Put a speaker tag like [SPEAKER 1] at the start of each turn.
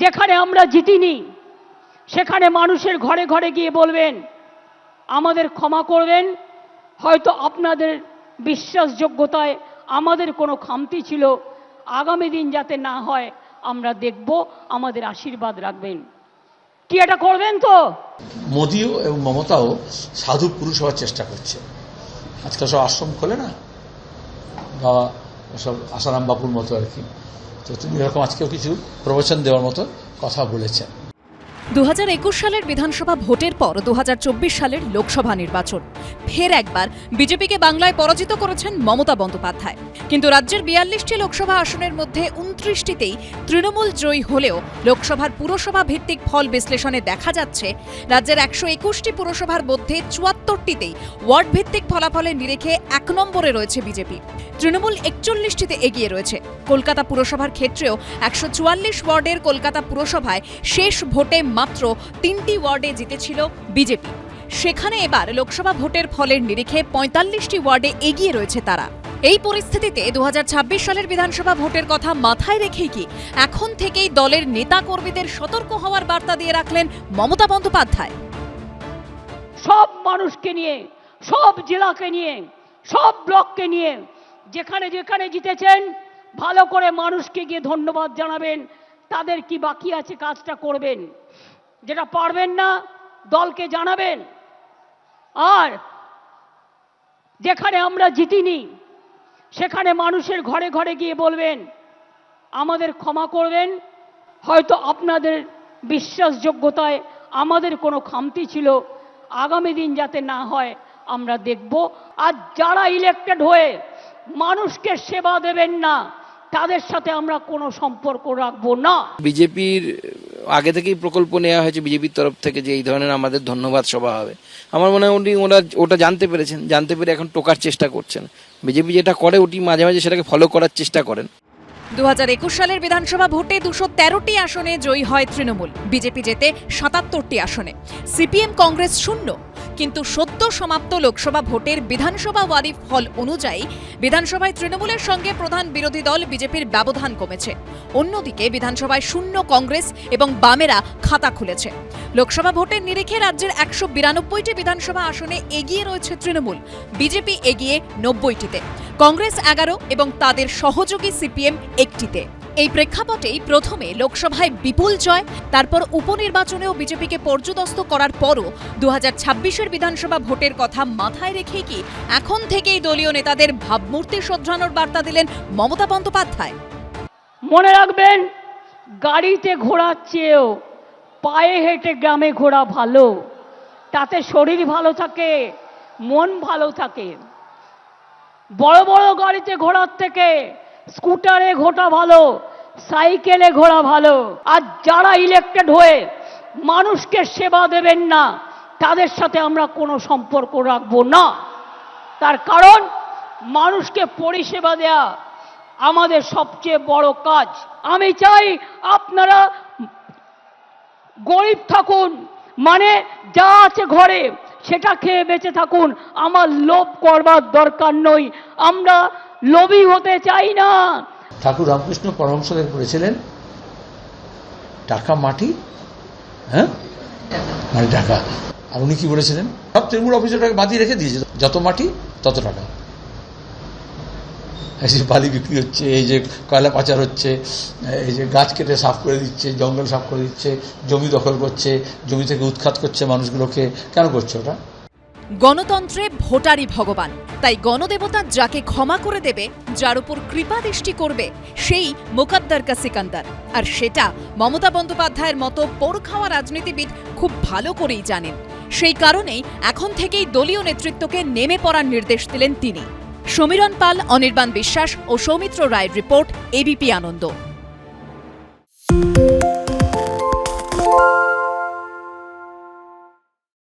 [SPEAKER 1] যেখানে আমরা জিতিনি, সেখানে মানুষের ঘরে ঘরে গিয়ে বলবেন, আমাদের ক্ষমা করবেন, হয়তো আপনাদের বিশ্বাসযোগ্যতায় আমাদের কোনো খামতি ছিল, আগামী দিন যাতে না হয়, আমরা দেখব, আমাদের আশীর্বাদ রাখবেন। কি এটা করবেন তো?
[SPEAKER 2] মোদিও এবং মমতাও সাধু পুরুষ হওয়ার চেষ্টা করছে। আজকাল সব আশ্রম খোলে না? বাবা, সব আসারাম বাপুর মতো আর কি। তো তিনি এরকম আজকেও কিছু প্রবচন দেওয়ার মতো কথা বলেছেন।
[SPEAKER 3] দু হাজার একুশ সালের বিধানসভা ভোটের পর দু হাজার চব্বিশ সালের লোকসভা নির্বাচন। ফের একবার বিজেপিকে বাংলায় পরাজিত করেছেন মমতা বন্দ্যোপাধ্যায়। কিন্তু রাজ্যের বিয়াল্লিশটি লোকসভা আসনের মধ্যে উনত্রিশটিতেই তৃণমূল জয়ী হলেও লোকসভার পুরসভা ভিত্তিক ফল বিশ্লেষণে দেখা যাচ্ছে, রাজ্যের একশো একুশটি পুরসভার মধ্যে চুয়াত্তরটিতেই ওয়ার্ড ভিত্তিক ফলাফলের নিরেখে এক নম্বরে রয়েছে বিজেপি। তৃণমূল একচল্লিশটিতে এগিয়ে রয়েছে। কলকাতা পুরসভার ক্ষেত্রেও একশো চুয়াল্লিশ ওয়ার্ডের কলকাতা পুরসভায় শেষ ভোটে মাত্র তিনটি ওয়ার্ডে জিতেছিল বিজেপি। সেখানে এবার লোকসভা ভোটের ফলের নিরিখে পঁয়তাল্লিশটি ওয়ার্ডে এগিয়ে রয়েছে তারা। এই পরিস্থিতিতে দুহাজার ছাব্বিশ সালের বিধানসভা ভোটের কথা মাথায় রেখেই কি এখন থেকেই দলের নেতা কর্মীদের সতর্ক হওয়ার বার্তা দিয়ে রাখলেন মমতা বন্দ্যোপাধ্যায়।
[SPEAKER 1] সব মানুষকে নিয়ে, সব জেলাকে নিয়ে, সব ব্লককে নিয়ে যেখানে যেখানে জিতেছেন, ভালো করে মানুষকে গিয়ে ধন্যবাদ জানাবেন। তাদের কি বাকি আছে কাজটা করবেন? যেটা পারবেন না, দলকে জানাবেন। আর যেখানে আমরা জিতিনি, সেখানে মানুষের ঘরে ঘরে গিয়ে বলবেন, আমাদের ক্ষমা করবেন। হয়তো আপনাদের বিশ্বাসযোগ্যতায় আমাদের কোনো খামতি ছিল। আগামী দিন যাতে না হয়, আমরা দেখব। আর যারা ইলেক্টেড হয়ে মানুষকে সেবা দেবেন না তাদের সাথে আমরা কোনো সম্পর্ক রাখব না।
[SPEAKER 4] বিজেপির, আগে থেকেই প্রকল্প নেওয়া হয়েছে বিজেপির তরফ থেকে যে এই ধরনের আমাদের ধন্যবাদ সভা হবে। আমার মনে হয় উনি, ওরা, ওটা জানতে পেরেছেন, জানতে পেরে এখন টোকার চেষ্টা করছেন। বিজেপি যেটা করে, ওটি মাঝে মাঝে সেটাকে ফলো করার চেষ্টা করেন।
[SPEAKER 3] দু হাজার একুশ সালের বিধানসভা ভোটে দুশো তেরোটি আসনে জয়ী হয় তৃণমূল। বিজেপি জেতে সাতাত্তরটি আসনে। সিপিএম কংগ্রেস শূন্য। কিন্তু সদ্য সমাপ্ত লোকসভা ভোটের বিধানসভা ওয়ারিফ ফল অনুযায়ী বিধানসভায় তৃণমূলের সঙ্গে প্রধান বিরোধী দল বিজেপির ব্যবধান কমেছে। অন্যদিকে বিধানসভায় শূন্য কংগ্রেস এবং বামেরা খাতা খুলেছে। লোকসভা ভোটের নিরিখে রাজ্যের একশো বিরানব্বইটি বিধানসভা আসনে এগিয়ে রয়েছে তৃণমূল। বিজেপি এগিয়ে নব্বইটিতে। কংগ্রেস এগারো এবং তাদের সহযোগী সিপিএম একটিতে। এই প্রেক্ষাপটেই প্রথমে লোকসভায় বিপুল জয়, তারপর উপনির্বাচনেও বিজেপিকে পর্যদস্ত করার পরও দু হাজার বিধানসভা ভোটের কথা মাথায় রেখে কি এখন থেকেই দলীয় নেতাদের ভাবমূর্তি শোধরানোর বার্তা দিলেন মমতা বন্দ্যোপাধ্যায়।
[SPEAKER 1] মনে রাখবেন, গাড়িতে ঘোরার চেয়েও পায়ে হেঁটে গ্রামে ঘোরা ভালো, তাতে শরীর ভালো থাকে, মন ভালো থাকে। বড় বড় গাড়িতে ঘোরার থেকে স্কুটারে ঘোটা ভালো, সাইকেলে ঘোরা ভালো। আর যারা ইলেক্টেড হয়ে মানুষকে সেবা দেবেন না, তাদের সাথে আমরা কোনো সম্পর্ক রাখব না। তার কারণ, মানুষকে পরিষেবা দেয়া আমাদের সবচেয়ে বড় কাজ। আমি চাই আপনারা গরিব থাকুন মানে যা আছে ঘরে, সেটা খেয়ে বেঁচে থাকুন। আমার লোভ করবার দরকার নই। আমরা লোভী হতে চাই না।
[SPEAKER 2] ঠাকুর রামকৃষ্ণ পরমহংসদেব বলেছিলেন টাকা মাটি হ্যাঁ? মানে টাকা। আর উনি কি বলেছিলেন? সব তৃণমূল অফিসারটাকে বাঁধিয়ে রেখে দিয়েছে, যত মাটি, তত টাকা। এই যে বালি বিক্রি হচ্ছে, এই যে কয়লা পাচার হচ্ছে, এই যে গাছ কেটে সাফ করে দিচ্ছে, জঙ্গল সাফ করে দিচ্ছে, জমি দখল করছে, জমি থেকে উৎখাত করছে মানুষগুলোকে, কেন করছে ওটা?
[SPEAKER 3] গণতন্ত্রে ভোটারই ভগবান। তাই গণদেবতা যাকে ক্ষমা করে দেবে, যার উপর কৃপা দৃষ্টি করবে, সেই মোকাদ্দার কা সিকান্দার। আর সেটা মমতা বন্দ্যোপাধ্যায়ের মতো পোড় খাওয়া রাজনীতিবিদ খুব ভালো করেই জানেন। সেই কারণেই এখন থেকেই দলীয় নেতৃত্বকে নেমে পড়ার নির্দেশ দিলেন তিনি। সমীরণ পাল, অনির্বাণ বিশ্বাস ও সৌমিত্র রায়ের রিপোর্ট এবিপি আনন্দ।